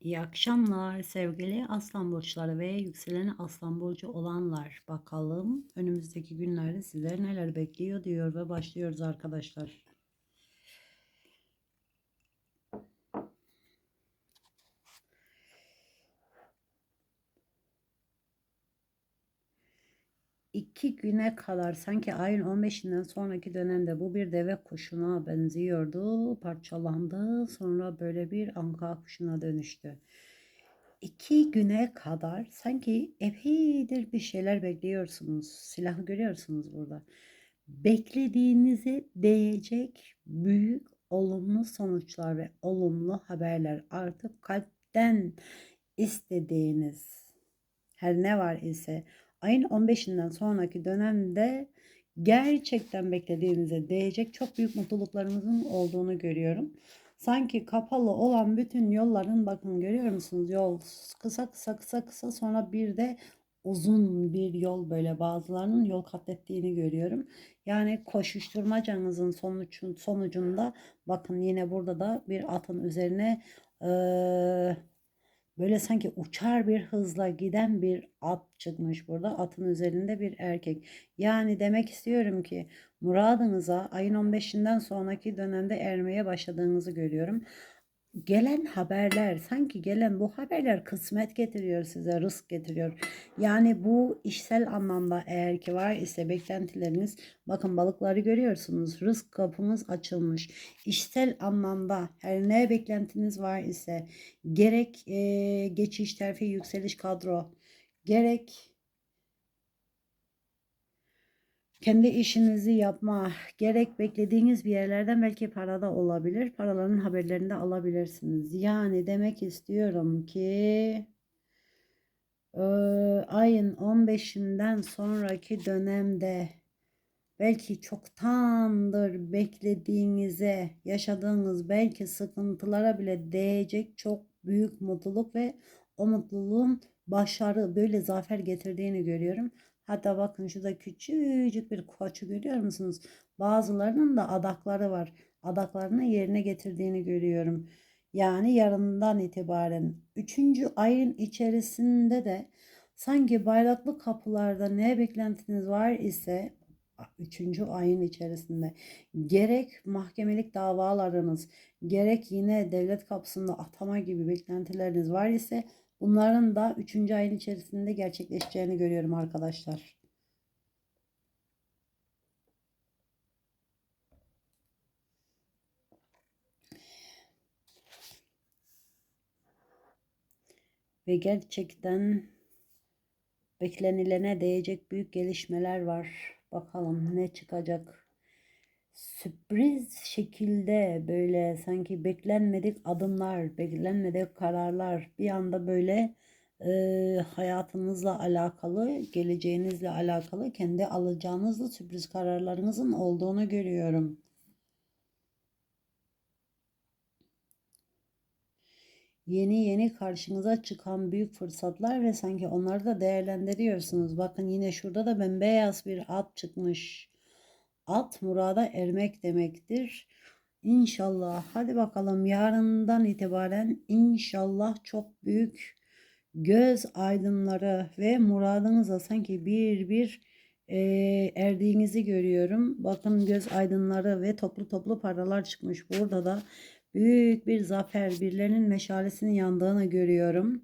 İyi akşamlar sevgili aslan burçları ve yükseleni aslan burcu olanlar. Bakalım önümüzdeki günlerde sizleri neler bekliyor diyor ve başlıyoruz arkadaşlar. İki güne kadar sanki ayın 15'inden sonraki dönemde bu bir deve kuşuna benziyordu. Parçalandı sonra böyle bir anka kuşuna dönüştü. İki güne kadar sanki epeydir bir şeyler bekliyorsunuz. Silahı görüyorsunuz burada. Beklediğinize değecek büyük olumlu sonuçlar ve olumlu haberler artık kalpten istediğiniz her ne var ise ayın 15'inden sonraki dönemde gerçekten beklediğinize değecek çok büyük mutluluklarınızın olduğunu görüyorum. Sanki kapalı olan bütün yolların bakın görüyor musunuz? Yol kısa kısa kısa kısa sonra bir de uzun bir yol böyle bazılarının yol kat ettiğini görüyorum. Yani koşuşturmacanızın sonuç, sonucunda bakın yine burada da bir atın üzerine eee Böyle sanki uçar bir hızla giden bir at çıkmış burada. Atın üzerinde bir erkek. Yani demek istiyorum ki muradınıza ayın 15'inden sonraki dönemde ermeye başladığınızı görüyorum gelen haberler sanki gelen bu haberler kısmet getiriyor size rızk getiriyor. Yani bu işsel anlamda eğer ki var ise beklentileriniz bakın balıkları görüyorsunuz rızk kapınız açılmış. İşsel anlamda her ne beklentiniz var ise gerek e, geçiş terfi yükseliş kadro gerek kendi işinizi yapma, gerek beklediğiniz bir yerlerden belki para da olabilir. Paraların haberlerini de alabilirsiniz. Yani demek istiyorum ki e, ayın 15'inden sonraki dönemde belki çoktandır beklediğinize, yaşadığınız belki sıkıntılara bile değecek çok büyük mutluluk ve o mutluluğun başarı, böyle zafer getirdiğini görüyorum. Hatta bakın şurada küçücük bir koçu görüyor musunuz? Bazılarının da adakları var. Adaklarını yerine getirdiğini görüyorum. Yani yarından itibaren 3. ayın içerisinde de sanki bayraklı kapılarda ne beklentiniz var ise 3. ayın içerisinde gerek mahkemelik davalarınız gerek yine devlet kapısında atama gibi beklentileriniz var ise Bunların da 3. ayın içerisinde gerçekleşeceğini görüyorum arkadaşlar. Ve gerçekten beklenilene değecek büyük gelişmeler var. Bakalım ne çıkacak sürpriz şekilde böyle sanki beklenmedik adımlar, beklenmedik kararlar bir anda böyle e, hayatınızla alakalı, geleceğinizle alakalı kendi alacağınızla sürpriz kararlarınızın olduğunu görüyorum. Yeni yeni karşınıza çıkan büyük fırsatlar ve sanki onları da değerlendiriyorsunuz. Bakın yine şurada da bembeyaz bir at çıkmış. At murada ermek demektir. İnşallah hadi bakalım yarından itibaren inşallah çok büyük göz aydınları ve muradınıza sanki bir bir e, erdiğinizi görüyorum. Bakın göz aydınları ve toplu toplu paralar çıkmış. Burada da büyük bir zafer, birilerinin meşalesinin yandığını görüyorum.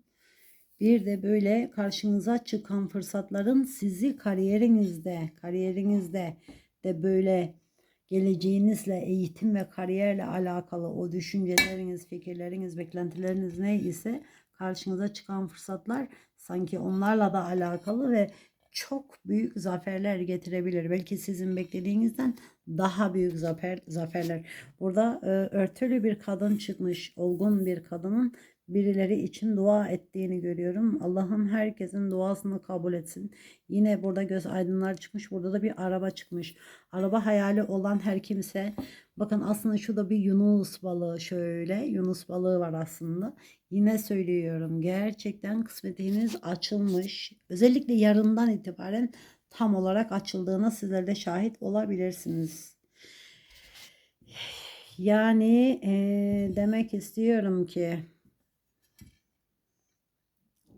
Bir de böyle karşınıza çıkan fırsatların sizi kariyerinizde, kariyerinizde de böyle geleceğinizle, eğitim ve kariyerle alakalı o düşünceleriniz, fikirleriniz, beklentileriniz ne ise karşınıza çıkan fırsatlar sanki onlarla da alakalı ve çok büyük zaferler getirebilir. Belki sizin beklediğinizden daha büyük zafer zaferler. Burada e, örtülü bir kadın çıkmış, olgun bir kadının birileri için dua ettiğini görüyorum. Allah'ım herkesin duasını kabul etsin. Yine burada göz aydınlar çıkmış. Burada da bir araba çıkmış. Araba hayali olan her kimse bakın aslında şurada bir Yunus balığı şöyle Yunus balığı var aslında. Yine söylüyorum gerçekten kısmetiniz açılmış. Özellikle yarından itibaren tam olarak açıldığına sizler de şahit olabilirsiniz. Yani e, demek istiyorum ki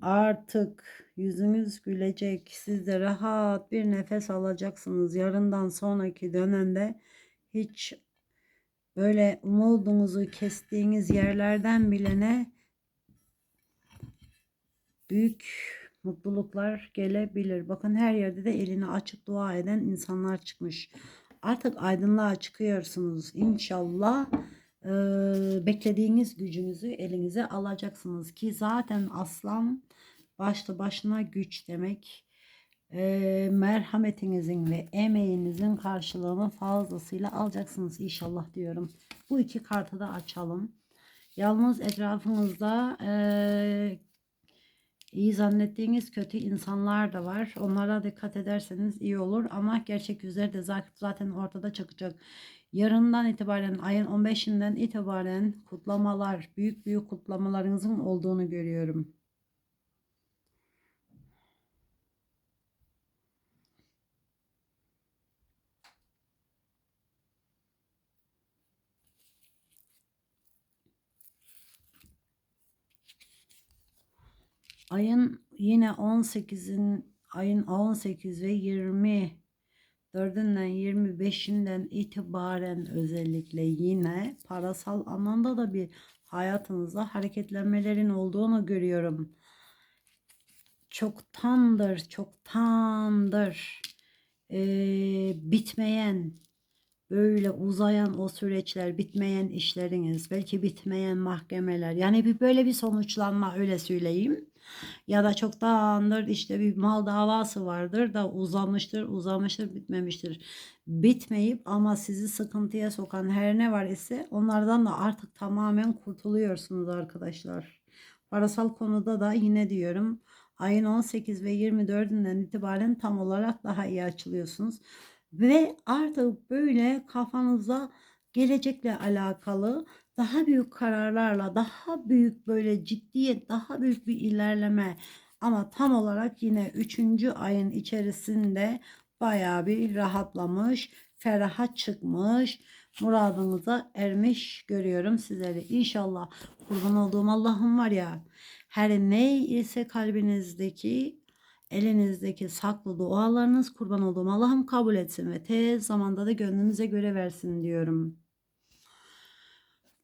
Artık yüzünüz gülecek. Siz de rahat bir nefes alacaksınız. Yarından sonraki dönemde hiç böyle umudunuzu kestiğiniz yerlerden bilene büyük mutluluklar gelebilir. Bakın her yerde de elini açık dua eden insanlar çıkmış. Artık aydınlığa çıkıyorsunuz. İnşallah eee, beklediğiniz gücünüzü elinize alacaksınız ki zaten aslan başlı başına güç demek. Eee, merhametinizin ve emeğinizin karşılığını fazlasıyla alacaksınız inşallah diyorum. Bu iki kartı da açalım. Yalnız etrafınızda eee, iyi zannettiğiniz kötü insanlar da var. Onlara dikkat ederseniz iyi olur ama gerçek yüzleri de za- zaten ortada çıkacak. Yarından itibaren ayın 15'inden itibaren kutlamalar, büyük büyük kutlamalarınızın olduğunu görüyorum. Ayın yine 18'in ayın 18 ve 20 4'ünden 25'inden itibaren özellikle yine parasal anlamda da bir hayatınızda hareketlenmelerin olduğunu görüyorum. Çoktandır, çoktandır eee, bitmeyen böyle uzayan o süreçler, bitmeyen işleriniz, belki bitmeyen mahkemeler. Yani bir böyle bir sonuçlanma öyle söyleyeyim. Ya da çoktandır işte bir mal davası vardır da uzamıştır, uzamıştır, bitmemiştir. Bitmeyip ama sizi sıkıntıya sokan her ne var ise onlardan da artık tamamen kurtuluyorsunuz arkadaşlar. Parasal konuda da yine diyorum ayın 18 ve 24'ünden itibaren tam olarak daha iyi açılıyorsunuz. Ve artık böyle kafanıza gelecekle alakalı daha büyük kararlarla, daha büyük böyle ciddiyet, daha büyük bir ilerleme ama tam olarak yine 3. ayın içerisinde bayağı bir rahatlamış, feraha çıkmış, muradınıza ermiş görüyorum sizleri. İnşallah kurban olduğum Allah'ım var ya her ne ise kalbinizdeki elinizdeki saklı dualarınız kurban olduğum Allah'ım kabul etsin ve tez zamanda da gönlünüze göre versin diyorum.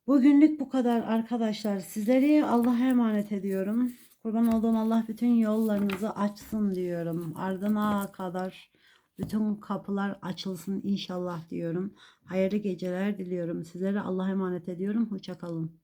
Bugünlük bu kadar arkadaşlar. Sizleri Allah'a emanet ediyorum. Kurban olduğum Allah bütün yollarınızı açsın diyorum. Ardına kadar bütün kapılar açılsın inşallah diyorum. Hayırlı geceler diliyorum. Sizleri Allah'a emanet ediyorum. Hoşçakalın.